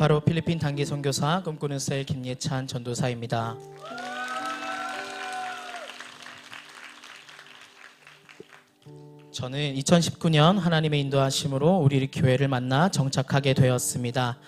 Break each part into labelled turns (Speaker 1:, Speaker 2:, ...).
Speaker 1: 18호 필리핀 단기 선교사 꿈꾸는 셀 김예찬 전도사입니다. 저는 2019년 하나님의 인도하심으로 우리 교회를 만나 정착하게 되었습니다.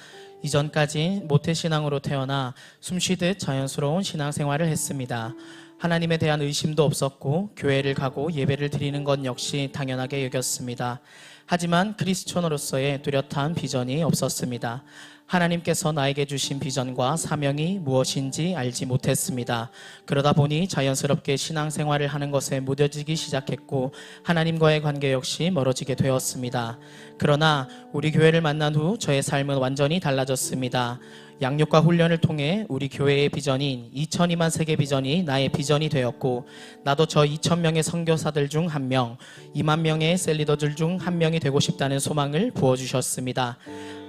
Speaker 1: 이전까지 모태신앙으로 태어나 숨쉬듯 자연스러운 신앙생활을 했습니다. 하나님에 대한 의심도 없었고 교회를 가고 예배를 드리는 것 역시 당연하게 여겼습니다. 하지만 크리스천으로서의 뚜렷한 비전이 없었습니다. 하나님께서 나에게 주신 비전과 사명이 무엇인지 알지 못했습니다. 그러다 보니 자연스럽게 신앙생활을 하는 것에 무뎌지기 시작했고 하나님과의 관계 역시 멀어지게 되었습니다. 그러나 우리 교회를 만난 후 저의 삶은 완전히 달라졌습니다. 양육과 훈련을 통해 우리 교회의 비전인 2천이만 세계 비전이 나의 비전이 되었고 나도 저 2천 명의 선교사들 중 한 명, 2만 명의 셀리더들 중 한 명이 되고 싶다는 소망을 부어 주셨습니다.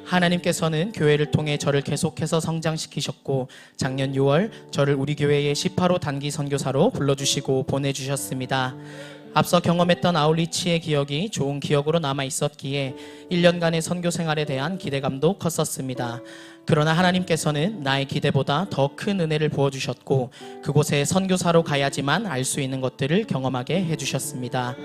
Speaker 1: 하나님께서는 교회를 통해 저를 계속해서 성장시키셨고 작년 6월 저를 우리 교회의 18호 단기 선교사로 불러주시고 보내주셨습니다. 앞서 경험했던 아울리치의 기억이 좋은 기억으로 남아 있었기에 1년간의 선교 생활에 대한 기대감도 컸었습니다. 그러나 하나님께서는 나의 기대보다 더 큰 은혜를 부어주셨고 그곳에 선교사로 가야지만 알 수 있는 것들을 경험하게 해주셨습니다.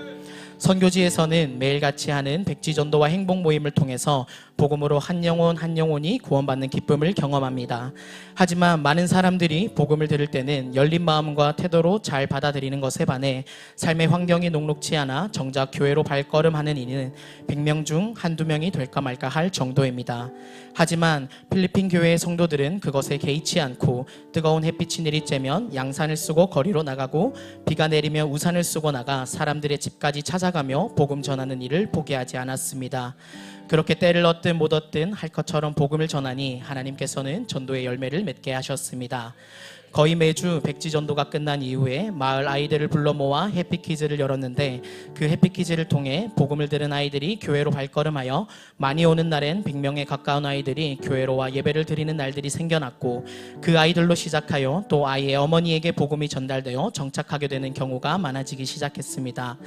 Speaker 1: 선교지에서는 매일같이 하는 백지전도와 행복 모임을 통해서 복음으로 한 영혼 한 영혼이 구원받는 기쁨을 경험합니다. 하지만 많은 사람들이 복음을 들을 때는 열린 마음과 태도로 잘 받아들이는 것에 반해 삶의 환경이 녹록치 않아 정작 교회로 발걸음하는 이는 100명 중 한두 명이 될까 말까 할 정도입니다. 하지만 필리핀 교회의 성도들은 그것에 개의치 않고 뜨거운 햇빛이 내리쬐면 양산을 쓰고 거리로 나가고 비가 내리면 우산을 쓰고 나가 사람들의 집까지 찾아가며 복음 전하는 일을 포기하지 않았습니다. 그렇게 때를 얻든 못 얻든 할 것처럼 복음을 전하니 하나님께서는 전도의 열매를 맺게 하셨습니다. 거의 매주 백지 전도가 끝난 이후에 마을 아이들을 불러 모아 해피키즈를 열었는데 그 해피키즈를 통해 복음을 들은 아이들이 교회로 발걸음하여 많이 오는 날엔 100명에 가까운 아이들이 교회로 와 예배를 드리는 날들이 생겨났고 그 아이들로 시작하여 또 아이의 어머니에게 복음이 전달되어 정착하게 되는 경우가 많아지기 시작했습니다.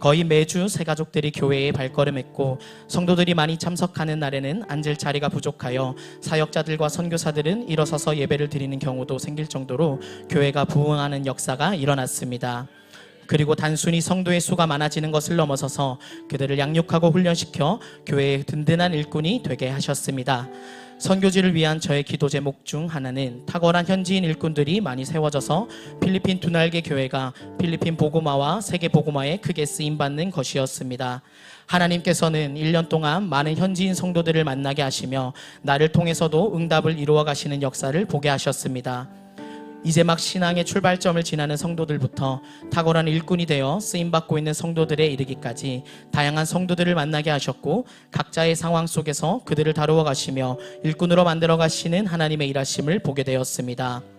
Speaker 1: 거의 매주 새 가족들이 교회에 발걸음했고 성도들이 많이 참석하는 날에는 앉을 자리가 부족하여 사역자들과 선교사들은 일어서서 예배를 드리는 경우도 생길 정도로 교회가 부흥하는 역사가 일어났습니다. 그리고 단순히 성도의 수가 많아지는 것을 넘어서서 그들을 양육하고 훈련시켜 교회의 든든한 일꾼이 되게 하셨습니다. 선교지를 위한 저의 기도 제목 중 하나는 탁월한 현지인 일꾼들이 많이 세워져서 필리핀 두날개 교회가 필리핀 보고마와 세계 보고마에 크게 쓰임 받는 것이었습니다. 하나님께서는 1년 동안 많은 현지인 성도들을 만나게 하시며 나를 통해서도 응답을 이루어 가시는 역사를 보게 하셨습니다. 이제 막 신앙의 출발점을 지나는 성도들부터 탁월한 일꾼이 되어 쓰임 받고 있는 성도들에 이르기까지 다양한 성도들을 만나게 하셨고 각자의 상황 속에서 그들을 다루어 가시며 일꾼으로 만들어 가시는 하나님의 일하심을 보게 되었습니다.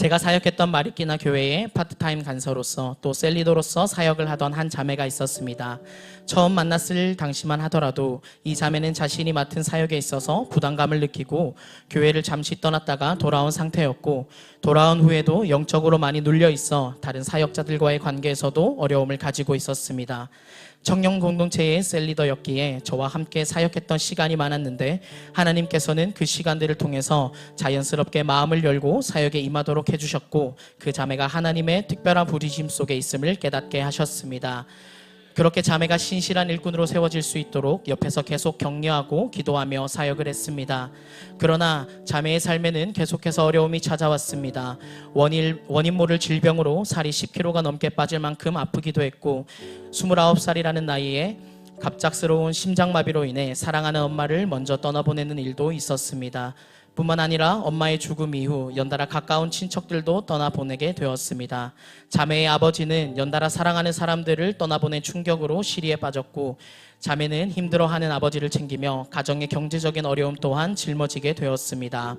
Speaker 1: 제가 사역했던 마리끼나 교회에 파트타임 간서로서 또 셀리도로서 사역을 하던 한 자매가 있었습니다. 처음 만났을 당시만 하더라도 이 자매는 자신이 맡은 사역에 있어서 부담감을 느끼고 교회를 잠시 떠났다가 돌아온 상태였고 돌아온 후에도 영적으로 많이 눌려 있어 다른 사역자들과의 관계에서도 어려움을 가지고 있었습니다. 청년 공동체의 셀리더였기에 저와 함께 사역했던 시간이 많았는데 하나님께서는 그 시간들을 통해서 자연스럽게 마음을 열고 사역에 임하도록 해주셨고 그 자매가 하나님의 특별한 부르심 속에 있음을 깨닫게 하셨습니다. 그렇게 자매가 신실한 일꾼으로 세워질 수 있도록 옆에서 계속 격려하고 기도하며 사역을 했습니다. 그러나 자매의 삶에는 계속해서 어려움이 찾아왔습니다. 원인, 원인 모를 질병으로 살이 10kg가 넘게 빠질 만큼 아프기도 했고 29살이라는 나이에 갑작스러운 심장마비로 인해 사랑하는 엄마를 먼저 떠나보내는 일도 있었습니다. 뿐만 아니라 엄마의 죽음 이후 연달아 가까운 친척들도 떠나보내게 되었습니다. 자매의 아버지는 연달아 사랑하는 사람들을 떠나보낸 충격으로 시리에 빠졌고 자매는 힘들어하는 아버지를 챙기며 가정의 경제적인 어려움 또한 짊어지게 되었습니다.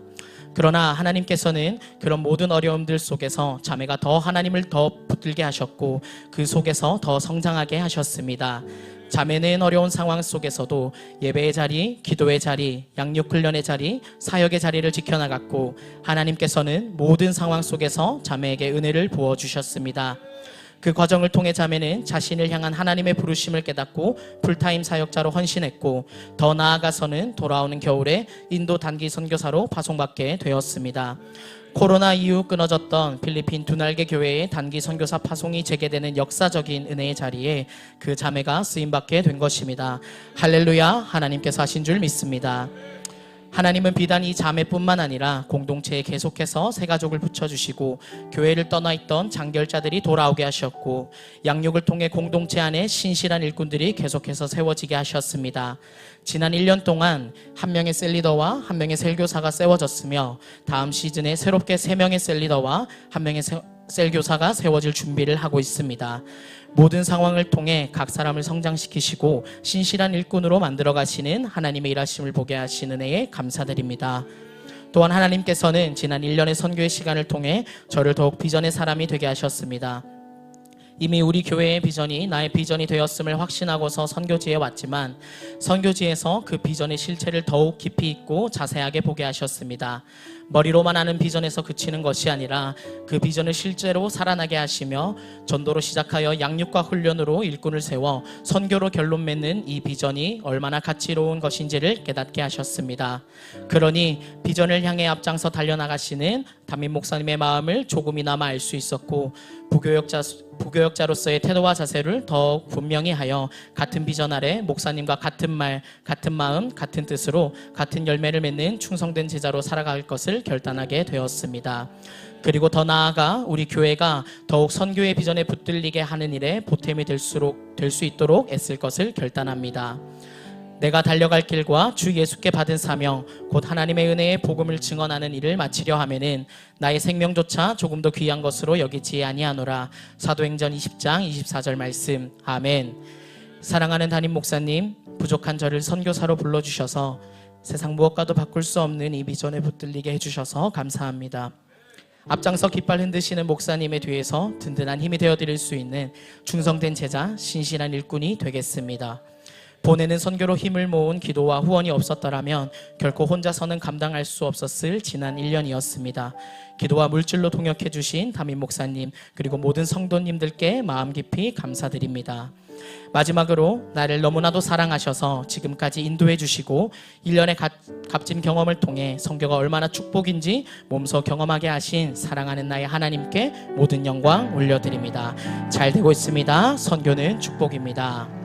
Speaker 1: 그러나 하나님께서는 그런 모든 어려움들 속에서 자매가 더 하나님을 더 붙들게 하셨고 그 속에서 더 성장하게 하셨습니다. 자매는 어려운 상황 속에서도 예배의 자리, 기도의 자리, 양육 훈련의 자리, 사역의 자리를 지켜나갔고 하나님께서는 모든 상황 속에서 자매에게 은혜를 부어 주셨습니다. 그 과정을 통해 자매는 자신을 향한 하나님의 부르심을 깨닫고 풀타임 사역자로 헌신했고 더 나아가서는 돌아오는 겨울에 인도 단기 선교사로 파송받게 되었습니다. 코로나 이후 끊어졌던 필리핀 두날개 교회의 단기 선교사 파송이 재개되는 역사적인 은혜의 자리에 그 자매가 쓰임받게 된 것입니다. 할렐루야 하나님께서 하신 줄 믿습니다. 하나님은 비단 이 자매뿐만 아니라 공동체에 계속해서 새 가족을 붙여주시고 교회를 떠나 있던 장결자들이 돌아오게 하셨고 양육을 통해 공동체 안에 신실한 일꾼들이 계속해서 세워지게 하셨습니다. 지난 1년 동안 한 명의 셀리더와 한 명의 셀교사가 세워졌으며 다음 시즌에 새롭게 세 명의 셀리더와 한 명의 세- 셀교사가 세워질 준비를 하고 있습니다. 모든 상황을 통해 각 사람을 성장시키시고 신실한 일꾼으로 만들어 가시는 하나님의 일하심을 보게 하시는 은혜에 감사드립니다. 또한 하나님께서는 지난 1년의 선교의 시간을 통해 저를 더욱 비전의 사람이 되게 하셨습니다. 이미 우리 교회의 비전이 나의 비전이 되었음을 확신하고서 선교지에 왔지만 선교지에서 그 비전의 실체를 더욱 깊이 있고 자세하게 보게 하셨습니다. 머리로만 아는 비전에서 그치는 것이 아니라 그 비전을 실제로 살아나게 하시며 전도로 시작하여 양육과 훈련으로 일꾼을 세워 선교로 결론 맺는 이 비전이 얼마나 가치로운 것인지를 깨닫게 하셨습니다. 그러니 비전을 향해 앞장서 달려나가시는 담임 목사님의 마음을 조금이나마 알 수 있었고 부교역자 부교역자로서의 태도와 자세를 더욱 분명히 하여 같은 비전 아래 목사님과 같은 말, 같은 마음, 같은 뜻으로 같은 열매를 맺는 충성된 제자로 살아갈 것을 결단하게 되었습니다. 그리고 더 나아가 우리 교회가 더욱 선교의 비전에 붙들리게 하는 일에 보탬이 될수록 될 수 있도록 애쓸 것을 결단합니다. 내가 달려갈 길과 주 예수께 받은 사명, 곧 하나님의 은혜의 복음을 증언하는 일을 마치려 하면은 나의 생명조차 조금 더 귀한 것으로 여기지 아니하노라. 사도행전 20장 24절 말씀. 아멘. 사랑하는 담임 목사님, 부족한 저를 선교사로 불러주셔서 세상 무엇과도 바꿀 수 없는 이 비전에 붙들리게 해주셔서 감사합니다. 앞장서 깃발 흔드시는 목사님의 뒤에서 든든한 힘이 되어 드릴 수 있는 충성된 제자, 신실한 일꾼이 되겠습니다. 보내는 선교로 힘을 모은 기도와 후원이 없었더라면 결코 혼자서는 감당할 수 없었을 지난 1년이었습니다. 기도와 물질로 동역해 주신 담임 목사님 그리고 모든 성도님들께 마음 깊이 감사드립니다. 마지막으로 나를 너무나도 사랑하셔서 지금까지 인도해 주시고 1년의 값진 경험을 통해 성교가 얼마나 축복인지 몸소 경험하게 하신 사랑하는 나의 하나님께 모든 영광 올려드립니다. 잘 되고 있습니다. 선교는 축복입니다.